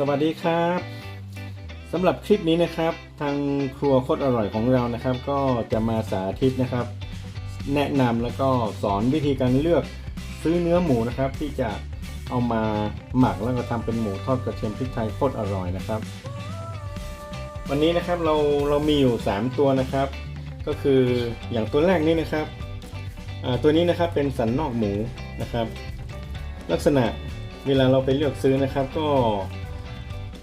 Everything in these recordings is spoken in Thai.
สวัสดีครับสำหรับคลิปนี้นะครับ ทางครัวโคตรอร่อยของเรานะครับ ก็จะมาสาธิตนะครับ แนะนำแล้วก็สอนวิธีการเลือกซื้อเนื้อหมูนะครับ ที่จะเอามาหมักแล้วก็ทำเป็นหมูทอดกระเทียมพริกไทยโคตรอร่อยนะครับ วันนี้นะครับเราเรามีอยู่ 3 ตัวนะครับ ก็คืออย่างตัวแรกนี้นะครับตัวนี้นะครับเป็นสันนอกหมูนะครับ ลักษณะเวลาเราไปเลือกซื้อนะครับ ก็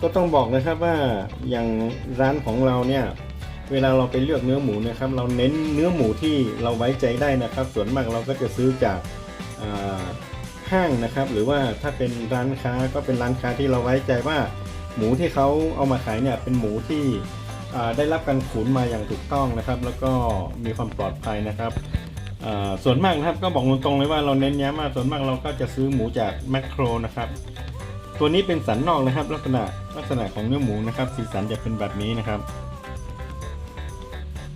ก็ต้องบอกนะครับว่าอย่างร้านของเราเนี่ยเวลาเราไปเลือกเนื้อหมูนะครับ เราเน้นเนื้อหมูที่เราไว้ใจได้นะครับ ส่วนมากเราก็จะซื้อจากห้างนะครับ หรือว่าถ้าเป็นร้านค้าก็เป็นร้านค้าที่เราไว้ใจว่า หมูที่เขาเอามาขายเนี่ยเป็นหมูที่ได้รับการขุนมาอย่างถูกต้องนะครับ แล้วก็มีความปลอดภัยนะครับส่วนมากนะครับก็บอกตรงๆเลยว่าเราเน้นย้ำมากส่วนมากเราก็จะซื้อหมูจากแมคโครนะครับ ตัวนี้เป็นสันนอกนะครับ ลักษณะลักษณะของเนื้อหมูนะครับ สีสันจะเป็นแบบนี้นะครับ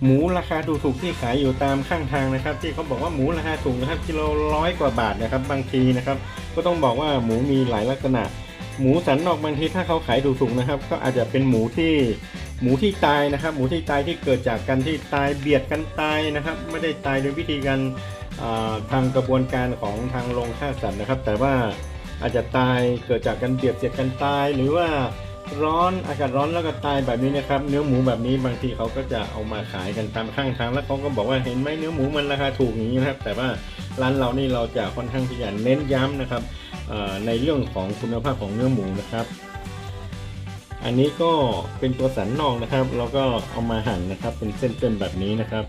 หมูราคาถูกๆที่ขายอยู่ตามข้างทางนะครับ ที่เขาบอกว่าหมูราคาถูกนะครับกิโลร้อยกว่าบาทนะครับ บางทีนะครับ ก็ต้องบอกว่าหมูมีหลายลักษณะ หมูสันนอกบางทีถ้าเขาขายถูกๆนะครับ ก็อาจจะเป็นหมูที่หมูที่ตายนะครับ หมูที่ตายที่เกิดจากการที่ตายเบียดกันตายนะครับ ไม่ได้ตายโดยวิธีการทางกระบวนการของทางโรงฆ่าสัตว์นะครับ แต่ว่า อาจจะตายเกิดจากการเบียดเสียดกันตาย หรือว่าร้อนอากาศร้อนแล้วก็ตายแบบนี้นะครับ เนื้อหมูแบบนี้บางทีเขาก็จะเอามาขายกันตามข้างทางแล้วเขาก็บอกว่าเห็นไหมเนื้อหมูมันราคาถูกอย่างนี้นะครับ แต่ว่าร้านเรานี่เราจะค่อนข้างที่จะเน้นย้ำนะครับในเรื่องของคุณภาพของเนื้อหมูนะครับ อันนี้ก็เป็นตัวสันนอกนะครับ เราก็เอามาหั่นนะครับ เป็นเส้นๆแบบนี้นะครับ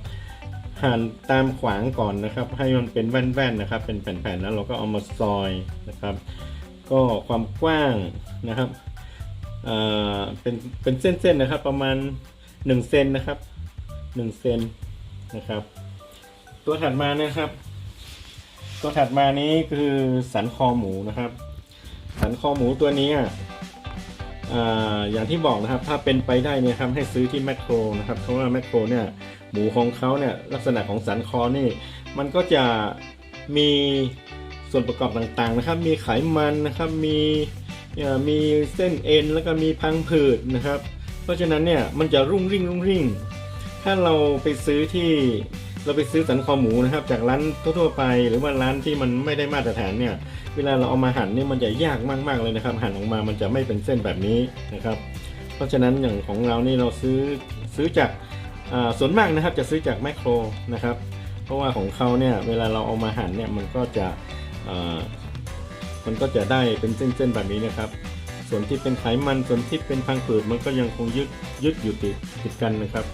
หั่นตามขวางก่อนนะครับ ให้มันเป็นแว่นๆนะครับ เป็นแผ่นๆแล้วเราก็เอามาซอยนะครับ ก็ความกว้างนะครับเอ่อเป็นเป็นเส้นๆนะครับ ประมาณ1เซนนะครับ1เซนนะครับ ตัวถัดมานะครับ ตัวถัดมานี้คือสันคอหมูนะครับ สันคอหมูตัวนี้อะอย่างที่บอกนะครับ ถ้าเป็นไปได้เนี่ยครับให้ซื้อที่แมคโครนะครับ เพราะว่าแมคโครเนี่ย หมูของเขาเนี่ยลักษณะของสันคอนี่ มันก็จะมีส่วนประกอบต่างๆนะครับ มีไขมันนะครับ มีเอ่อมีเส้นเอ็นแล้วก็มีพังผืดนะครับ เพราะฉะนั้นเนี่ยมันจะรุ่งริ่งรุ่งริ่ง ถ้าเราไปซื้อที่เราไปซื้อสันคอหมูนะครับ จากร้านทั่วๆไป หรือว่าร้านที่มันไม่ได้มาตรฐานเนี่ย เวลาเราเอามาหั่นเนี่ยมันจะยากมากๆเลยนะครับ หั่นออกมามันจะไม่เป็นเส้นแบบนี้นะครับ เพราะฉะนั้นอย่างของเรานี่เราซื้อซื้อจาก ส่วนมากนะครับจะซื้อจากแมคโครนะครับ เพราะว่าของเขาเนี่ยเวลาเราเอามาหั่นเนี่ยมันก็จะอ่ามันก็จะได้เป็นเส้นๆแบบนี้นะครับ ส่วนที่เป็นไขมันส่วนที่เป็นพังผืดมันก็ยังคงยึดยึดอยู่ติดติดกันนะครับ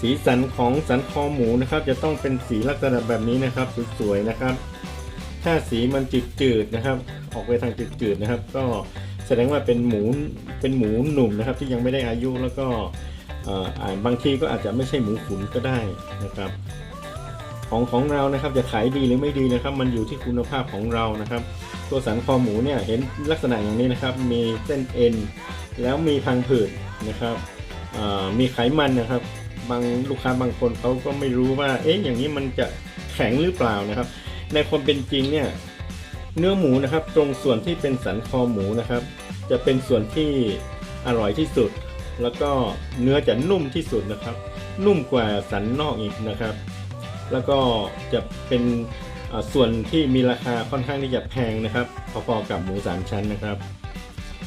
สีสันของสันคอหมูนะครับ จะต้องเป็นสีลักษณะแบบนี้นะครับสวยๆนะครับ ถ้าสีมันจืดๆนะครับ ออกไปทางจืดๆนะครับ ก็แสดงว่าเป็นหมูเป็นหมูหนุ่มนะครับ ที่ยังไม่ได้อายุแล้วก็ อ่าบางทีก็อาจจะไม่ใช่หมูขุนก็ได้นะครับ ของของเรานะครับจะขายดีหรือไม่ดีนะครับ มันอยู่ที่คุณภาพของเรานะครับ ตัวสันคอหมูเนี่ยเห็นลักษณะอย่างนี้นะครับ มีเส้นเอ็นแล้วมีพังผืดนะครับมีไขมันนะครับ บางลูกค้าบางคนเขาก็ไม่รู้ว่า เอ๊ะอย่างนี้มันจะแข็งหรือเปล่านะครับ ในความเป็นจริงเนี่ยเนื้อหมูนะครับ ตรงส่วนที่เป็นสันคอหมูนะครับ จะเป็นส่วนที่อร่อยที่สุด แล้วก็เนื้อจะนุ่มที่สุดนะครับ นุ่มกว่าสันนอกอีกนะครับ แล้วก็จะเป็นส่วนที่มีราคาค่อนข้างที่จะแพงนะครับ พอๆกับหมูสามชั้นนะครับ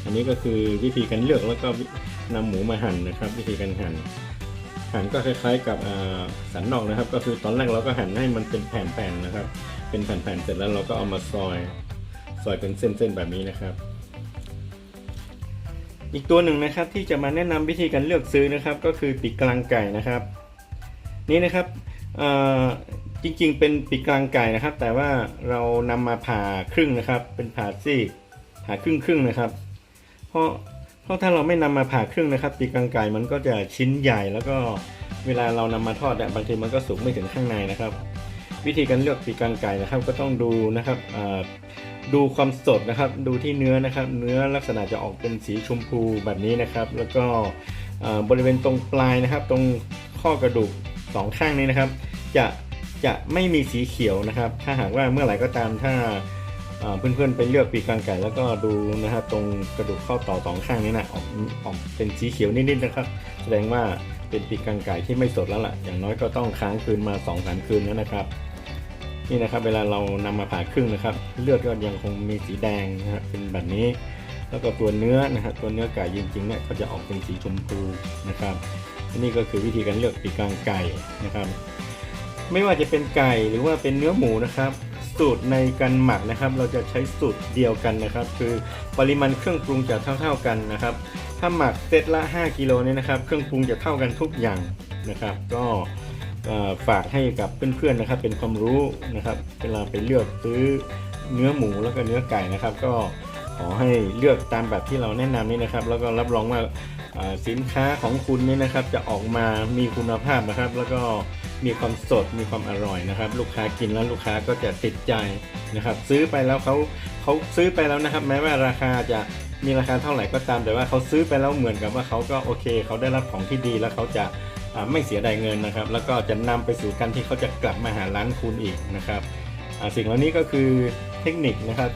อันนี้ก็คือวิธีการเลือกแล้วก็นำหมูมาหั่นนะครับ วิธีการหั่นหั่นก็คล้ายๆกับสันนอกนะครับ ก็คือตอนแรกเราก็หั่นให้มันเป็นแผ่นๆนะครับ เป็นแผ่นๆเสร็จแล้วเราก็เอามาซอย ซอยเป็นเส้นๆแบบนี้นะครับ อีกตัวหนึ่งนะครับที่จะมาแนะนำวิธีการเลือกซื้อนะครับ ก็คือปีกกลางไก่นะครับ นี่นะครับจริงๆ เป็นปีกกลางไก่นะครับ แต่ว่าเรานำมาผ่าครึ่งนะครับ เป็นผ่าซีกผ่าครึ่งครึ่งๆนะครับ เพราะเพราะถ้าเราไม่นำมาผ่าครึ่งนะครับ ปีกกลางไก่มันก็จะชิ้นใหญ่แล้วก็เวลาเรานำมาทอดอะบางทีมันก็สุกไม่ถึงข้างในนะครับ วิธีการเลือกปีกกลางไก่นะครับ ก็ต้องดูนะครับ ดูความสดนะครับ ดูที่เนื้อนะครับ เนื้อลักษณะจะออกเป็นสีชมพูแบบนี้นะครับ แล้วก็บริเวณตรงปลายนะครับ ตรงข้อกระดูกสองข้างนี้นะครับ จะจะไม่มีสีเขียวนะครับ ถ้าหากว่าเมื่อไหร่ก็ตามถ้าเพื่อนๆไปเลือกปีกกางไก่แล้วก็ดูนะฮะตรงกระดูกข้อต่อสองข้างนี้นะออกออกเป็นสีเขียวนิดๆนะครับ แสดงว่าเป็นปีกกางไก่ที่ไม่สดแล้วล่ะ อย่างน้อยก็ต้องค้างคืนมา2อสาคืนแล้วนะครับ นี่นะครับเวลาเรานำมาผ่าครึ่งนะครับ เลือดก็ยังคงมีสีแดงนะฮะเป็นแบบนี้ แล้วก็ตัวเนื้อนะฮะตัวเนื้อไก่จริงๆเนี่ยก็จะออกเป็นสีชมพูนะครับนนี้ก็คือวิธีการเลือกปีกกางไก่นะครับ ไม่ว่าจะเป็นไก่หรือว่าเป็นเนื้อหมูนะครับ สูตรในการหมักนะครับ เราจะใช้สูตรเดียวกันนะครับ คือปริมาณเครื่องปรุงจะเท่า ๆกันนะครับ ถ้าหมักเซตละ 5กิโลเนี่ยนะครับ เครื่องปรุงจะเท่ากันทุกอย่างนะครับ ก็ ฝากให้กับเพื่อนๆนะครับ เป็นความรู้นะครับเวลาไปเลือกซื้อเนื้อหมูแล้วก็เนื้อไก่นะครับ ก็ขอให้เลือกตามแบบที่เราแนะนำนี่นะครับ แล้วก็รับรองว่าสินค้าของคุณนี่นะครับ จะออกมามีคุณภาพนะครับ แล้วก็มีความสดมีความอร่อยนะครับ ลูกค้ากินแล้วลูกค้าก็จะติดใจนะครับ ซื้อไปแล้วเขาเขาซื้อไปแล้วนะครับ แม้ว่าราคาจะมีราคาเท่าไหร่ก็ตามแต่ว่าเขาซื้อไปแล้วเหมือนกับว่าเขาก็โอเค เขาได้รับของที่ดีแล้วเขาจะ ไม่เสียดายเงินนะครับ แล้วก็จะนำไปสู่การที่เขาจะกลับมาหาร้านคุณอีกนะครับสิ่งเหล่านี้ก็คือเทคนิคนะครับ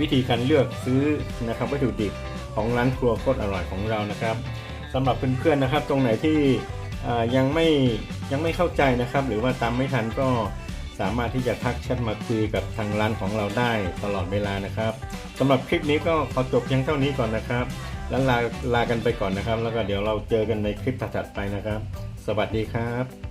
วิธีการเลือกซื้อนะครับวัตถุดิบของร้านครัวโคตรอร่อยของเรานะครับสำหรับเพื่อนๆนะครับ ตรงไหนที่ยังไม่ยังไม่เข้าใจนะครับ หรือว่าตามไม่ทันก็สามารถที่จะทักแชทมาคุยกับทางร้านของเราได้ตลอดเวลานะครับสำหรับคลิปนี้ก็ขอจบเพียงเท่านี้ก่อนนะครับ แล้วลาลากันไปก่อนนะครับ แล้วก็เดี๋ยวเราเจอกันในคลิปถัดๆไปนะครับ สวัสดีครับ